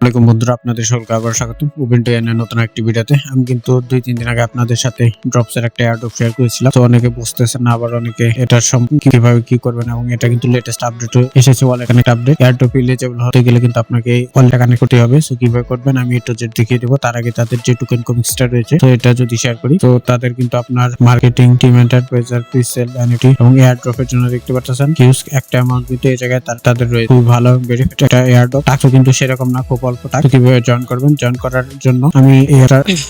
আসসালামাইকুম বন্ধুরা, আপনাদের সকলকে আবার স্বাগত উবেন এর নতুন একটি ভিডিওতে। আমি কিন্তু দুই তিন দিন আগে আপনাদের সাথে ড্রপস এর একটা এয়ারড্রপ শেয়ার করেছিলাম। তো অনেকে বুঝতেছেন না, আবার অনেকে সম্পর্কে কীভাবে কি করবেন এবং এটা কিন্তু লেটেস্ট আপডেট এসেছে wallet connect update airdrop eligible হতে গেলে কিন্তু আপনাকে ওয়ালেট কানেক্ট করতে হবে। সো কীভাবে করবেন আমি একটু জেড দেখিয়ে দেবো। তার আগে তাদের যে টোকেন কমিক্সটা রয়েছে, তো এটা যদি শেয়ার করি, তো তাদের কিন্তু আপনার মার্কেটিং টিম এন্টারপ্রাইজার প্রিসেল অ্যানিটি এবং এয়ারড্রপের জন্য দেখতে পাচ্ছেন হিউজ একটা অ্যামাউন্ট কিন্তু এই জায়গায় তাদের রয়েছে। খুব ভালো বেনিফিট একটা এয়ারড্রপ টাকা কিন্তু সেরকম না, খুব অল্প টাকা কীভাবে জয়েন করবেন? জয়েন করার জন্য আমি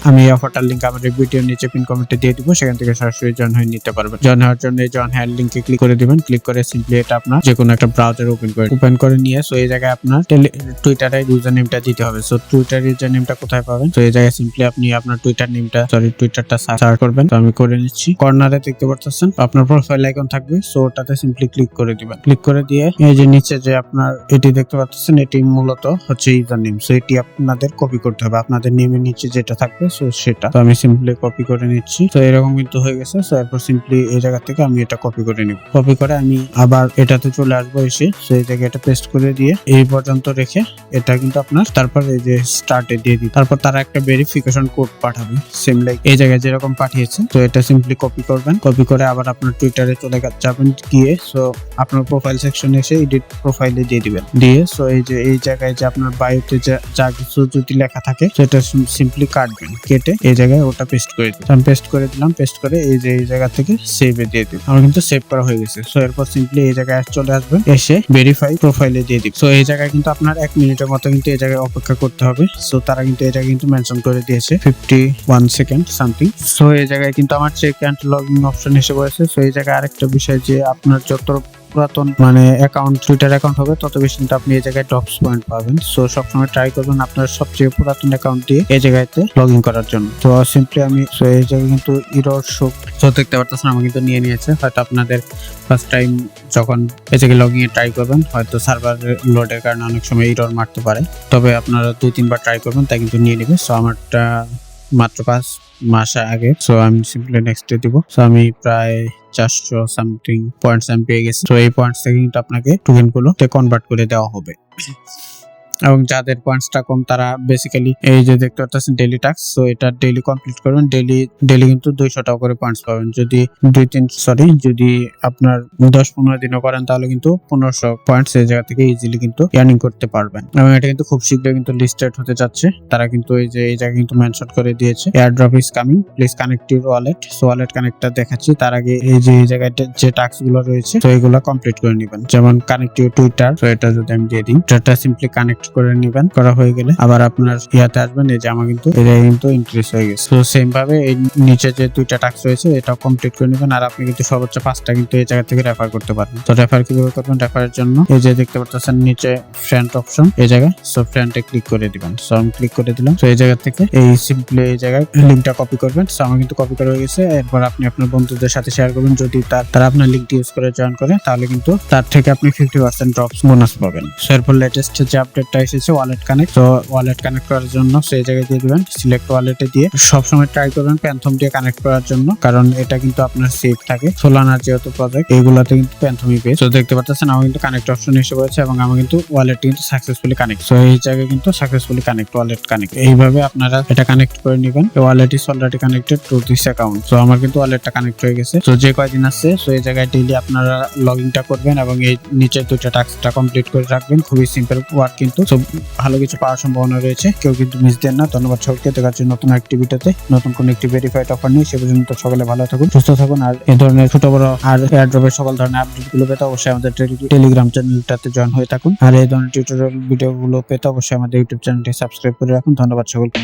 আমি অফারটার লিংক আমাদের ভিডিও নিচে পিন কমেন্টে দিয়ে দিব। সেখান থেকে সরাসরি জয়েন হয়ে নিতে পারবেন। জয়েন হওয়ার জন্য এই জয়েন হ্যান্ড লিংকে ক্লিক করে দিবেন। ক্লিক করে সিম্পলি এটা আপনার যে কোনো একটা ব্রাউজার ওপেন করে ওপেন করে নিয়ে সো এই জায়গায় আপনার টুইটারে ইউজার নেমটা দিতে হবে। সো টুইটার ইউজার নেমটা কোথায় পাবেন? তো এই জায়গায় সিম্পলি আপনি আপনার টুইটার নেমটা সরি টুইটারটা সার্চ করবেন। তো আমি করে নিচ্ছি। কর্নারে দেখতে পাচ্ছেন আপনার প্রোফাইল আইকন থাকবে। সো ওটাতে সিম্পলি ক্লিক করে দিবেন। ক্লিক করে দিয়ে এই যে নিচে যে আপনার এটি দেখতে পাচ্ছেন এটি মূলত হচ্ছে ইউজার নেম সো এটি আপনাদের কপি করতে হবে। আপনাদের নেমের নিচে যেটা থাকবে সো সেটা। তো আমি সিম্পলি কপি করে নিচ্ছি। তো এরকম কিন্তু হয়ে গেছে। সো এরপর সিম্পলি এই জায়গা থেকে আমি এটা কপি করে নিব। কপি করে আমি আবার এটাতে চলে আসব এসে। সো এই জায়গায় এটা পেস্ট করে দিয়ে এই পর্যন্ত রেখে এটা কিন্তু আপনার তারপর এই যে স্টার্টে দিয়ে দিই তারপর তারা একটা ভেরিফিকেশন কোড পাঠাবে। সেম লাইক এই জায়গায় যেরকম পাঠিয়েছে। তো এটা সিম্পলি কপি করবেন। কপি করে আবার আপনার টুইটারে চলে যাবেন গিয়ে। সো আপনার প্রোফাইল সেকশনে এসে এডিট প্রোফাইলে দিয়ে দিবেন। দিয়ে সো এই যে, এই জায়গায় যে আপনার বায়োতে যা কিছু যদি লেখা থাকে, সেটা সিম্পলি কাটবেন। কেটে এই জায়গায় ওটা পেস্ট করে দিন আমি পেস্ট করে দিলাম পেস্ট করে এই যে, এই জায়গা থেকে সেভে দিয়ে দিন আমার কিন্তু সেভ করা হয়ে গেছে। সো এরপর সিম্পলি এই জায়গায় চলে আসবেন এসে ভেরিফাই প্রোফাইলে দিয়ে দিন সো এই জায়গায় কিন্তু আপনার এক মিনিটের মতো কিন্তু এই জায়গায় অপেক্ষা করতে হবে। সো তারা কিন্তু এটা কিন্তু মেনশন করে দিয়েছে। Fifty one second something so এই জায়গায় কিন্তু আমার চেক অ্যান্ড লগইন অপশন এসে পড়েছে সো এই জায়গায় আরেকটা বিষয় যে, আপনার যত পুরাতন মানে অ্যাকাউন্ট টুইটার অ্যাকাউন্ট হবে, তত বেশি কিন্তু আপনি এই জায়গায় ড্রপস পয়েন্ট পাবেন। সো সবসময় ট্রাই করবেন আপনার সবচেয়ে পুরাতন অ্যাকাউন্ট দিয়ে এই জায়গাতে লগ ইন করার জন্য। তো সিম্পলি আমি সো এই জায়গায় কিন্তু ইরোর শো তো দেখতে পারতেছেন, আমার কিন্তু নিয়ে নিয়েছে। হয়তো আপনাদের ফার্স্ট টাইম যখন এই জায়গায় লগ ইন ট্রাই করবেন, হয়তো সার্ভার লোডের কারণে অনেক সময় ইরোর মারতে পারে। তবে আপনারা দুই, তিনবার ট্রাই করবেন, তাই কিন্তু নিয়ে নেবে। সো আমারটা মাত্র পাঁচ মাস আগে। সো আমি সিম্পলি নেক্সটে দিব। সো আমি প্রায় চারশো সামথিং পয়েন্টস আমি পেয়ে গেছি। তো এই পয়েন্টস থেকে কিন্তু আপনাকে টোকেনগুলো কনভার্ট করে দেওয়া হবে। এবং যাদের পয়েন্টসটা কম, তারা বেসিক্যালি এই যে দেখতে পাচ্ছেন ডেলি টাস্ক তো এটা ডেলি কমপ্লিট করবেন। ডেলি ডেলি কিন্তু দুইশো টাকা করে পয়েন্টস পাবেন। যদি দুই তিন সরি যদি আপনার দশ পনেরো দিনও করেন, তাহলে কিন্তু পনেরোশো পয়েন্টস এই জায়গা থেকে ইজিলি কিন্তু ইয়ার্নিং করতে পারবেন। এবং এটা কিন্তু খুব শীঘ্রই কিন্তু লিস্টেড হতে যাচ্ছে। তারা কিন্তু এই যে, এই জায়গায় কিন্তু মেনশন করে দিয়েছে। Airdrop is coming please connect your wallet so wallet কানেক্টটা দেখাচ্ছি। তার আগে এই যে, এই জায়গায় যে টাস্কগুলো রয়েছে, তো এগুলো কমপ্লিট করে নেবেন। যেমন কানেক্ট ইউর টুইটার তো এটা যদি আমি দিয়ে দিই। এটা সিম্পলি কানেক্ট করে নেবেন, করা হয়ে গেলে। আবার আপনার ইয়াতে আসবেন, এই যে আমার কিন্তু এটা কিন্তু ইনক্রিজ হয়ে গেছে। তো সেম ভাবে এই নিচে যে দুইটা টাস্ক রয়েছে এটা কমপ্লিট করে নেবেন। আর আপনি কিন্তু সর্বোচ্চ পাঁচটা কিন্তু এই জায়গা থেকে রেফার করতে পারবেন। তো রেফার কীভাবে করবেন? রেফারের জন্য এই যে দেখতে পাচ্ছেন নিচে ফ্রেন্ড অপশন এই জায়গায় সো ফ্রেন্ডে ক্লিক করে দিবেন। সো আমি ক্লিক করে দিলাম। তো এই জায়গা থেকে এই সিম্পলি এই জায়গায় লিঙ্কটা কপি করবেন। সো আমার কিন্তু কপি করা হয়ে গেছে। এরপর আপনি আপনার বন্ধুদের সাথে শেয়ার করবেন। যদি তার আপনার লিঙ্কটি ইউজ করে জয়েন করে, তাহলে কিন্তু তার থেকে আপনি ফিফটি পার্সেন্ট ড্রপস বোনাস পাবেন। সো এরপর লেটেস্ট যে আপডেটটা এসেছে ওয়ালেট কানেক্ট তো ওয়ালেট কানেক্ট করার জন্য সেই জায়গায় দিয়ে দিবেন সিলেক্ট ওয়ালেটে দিয়ে। সবসময় ট্রাই করবেন প্যান্থম দিয়ে কানেক্ট করার জন্য, কারণ এটা কিন্তু আপনার সেফ থাকে। সোলানার যেহেতু প্রজেক্ট এইগুলাতে কিন্তু প্যান্থমই পেয়ে তো দেখতে পাচ্ছেন, আমার কিন্তু কানেক্ট অপশন এসে পড়েছে এবং আমার কিন্তু ওয়ালেট কিন্তু সাকসেসফুলি কানেক্ট তো এই জায়গায় কিন্তু সাকসেসফুলি কানেক্ট ওয়ালেট কানেক্ট এইভাবে আপনারা এটা কানেক্ট করে নেবেন। Wallet is already connected to this account তো আমার কিন্তু ওয়ালেটটা কানেক্ট হয়ে গেছে। তো যে কয়দিন আছে, তো এই জায়গায় ডেইলি আপনারা লগ ইনটা করবেন এবং এই নিচের দুইটা টাস্কটা কমপ্লিট করে রাখবেন। খুবই সিম্পল ওয়ার্ক কিন্তু। তো ভালো কিছু পাওয়ার সম্ভাবনা রয়েছে। কেউ কিন্তু মিস দেন না। ধন্যবাদ সকলকে দেখার জন্য নতুন অ্যাক্টিভিটিতে নতুন কোনো একটি ভেরিফাইড অফার নেই সে পর্যন্ত সকালে ভালো থাকুন, সুস্থ থাকুন। আর এই ধরনের ছোট বড় আর এয়ারড্রপের সকল ধরনের আপডেটগুলো পেতে অবশ্যই আমাদের টেলিগ্রাম চ্যানেলটাতে জয়েন হয়ে থাকুন। আর এই ধরনের টিউটোরিয়াল ভিডিও গুলো পেতে অবশ্যই আমাদের ইউটিউব চ্যানেলটি সাবস্ক্রাইব করে রাখুন। ধন্যবাদ সকলকে।